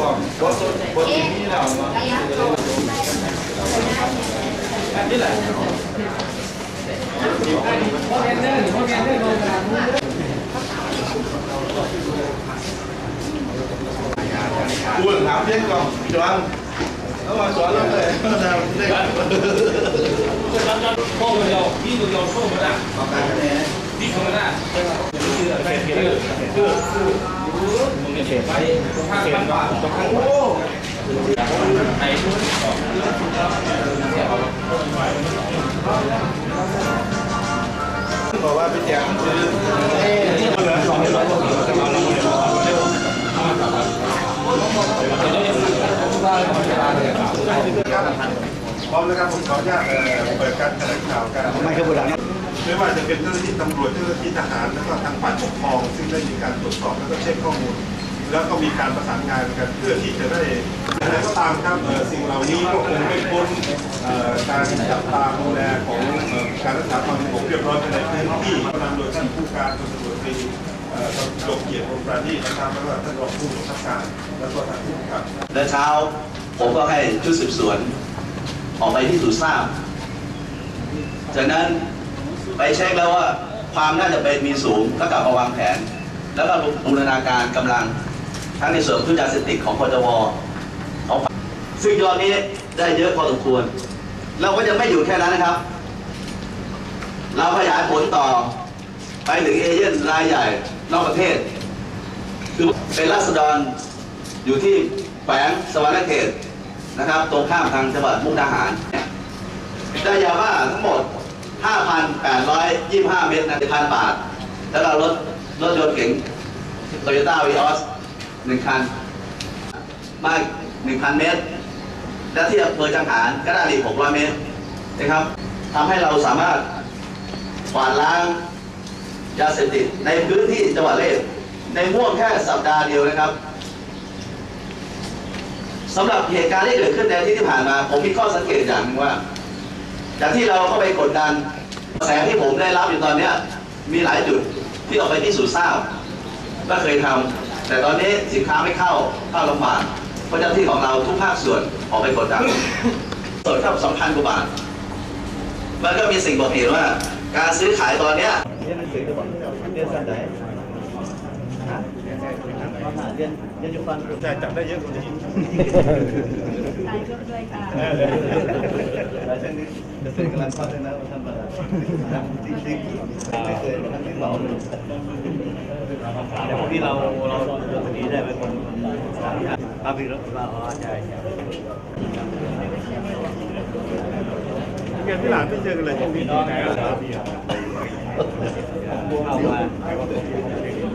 บอกบทบทที่นี่เราอันนี้แหละกูถามเพี้ยนก่อนจวนแบอกว่าพี่แจ๋มคือเหลือสองร้อยกว่าจะมาลงเรียนมาเร็พร้อมแล้วครับผมขออนุญาตเปิดการแถลงข่าวการไม่ครับเวลานี้ ไม่ว่าจะเป็นเจ้าหน้าที่ตำรวจเจ้าหน้าที่ทหารแล้วก็ทางฝ่ายปกครอง ซึ่งได้มีการตรวจสอบแล้วก็เช็คข้อมูล แล้วก็มีการประสานงานกันเพื่อที่จะได้อะไรก็ตามครับเออสิ่งเหล่านี้ก็คงไม่พ้นเอ่อการจับตาดูแลของการรักษาความสงบเรียบร้อยภายในพื้นที่นำโดยท่านผู้การตำรวจตรีเอ่อตำรวจเกียรติวงศ์ประณีตนะครับแล้วก็ท่านรองผู้บังคับการแล้วก็ท่านผู้กำกับและเช้าผมก็ให้ชุดสืบสวนออกไปที่สูจน์ทราบจากนั้น ไปเช็คแล้วว่าความน่าจะเป็นมีสูงก็กลับมาวางแผน แล้วก็บูรณาการกำลังทั้งในส่วนทุนยาเสพติดของพจวของซึ่งยอดนี้ได้เยอะพอสมควร เราก็จะไม่อยู่แค่นั้นนะครับ เราขยายผลต่อไปถึงเอเย่นรายใหญ่นอกประเทศ คือเป็นราษฎรอยู่ที่แขวงสวรรณเขตนะครับ ตรงข้ามทางจังหวัดมุกดาหารเนี่ยได้ยาบ้าทั้งหมด 5,825 เม็ดนะพันบาท แล้วก็รถรถยนต์เก๋งโตโยต้าวีออสหนึ่งคัน มากหนึ่งพันเมตร และที่อำเภอจังหารก็ได้อีก600เมตรนะครับทำให้เราสามารถกวาดล้างยาเสพติดในพื้นที่จังหวัดเลยในห่วงแค่สัปดาห์เดียวนะครับสำหรับเหตุการณ์ที่เกิดขึ้นในที่ที่ผ่านมา ผมมีข้อสังเกตอย่างนึงว่า จากที่เราเข้าไปกดดันกระแสที่ผมได้รับอยู่ตอนเนี้ยมีหลายจุดที่ออกไปที่สูจน์ทราบว่าเคยทำแต่ตอนนี้สินค้าไม่เข้าเข้าลำบากเพราะเจ้าหน้าที่ของเราทุกภาคส่วนออกไปกดดันส่วนเข้าสองพันกว่าบาทมันก็มีสิ่งบอกเหตุว่า การซื้อขายตอนเนี้ย เรียนเรียนเรียนอยู่ฟันแต่จับได้เยอะกว่านี้นายกด้วยค่ะหลายเส้นนี้เส้นกำลังฟังเลยนะท่านประธานจริงจริงไม่เคยท่านที่เราแต่พวกที่เราเราเราคนนี้ได้เป็นคนภาพวิโรจน์เราใช่ใช่เงินที่หลานไม่เจอกันเลยช่วงนี้เข้ามา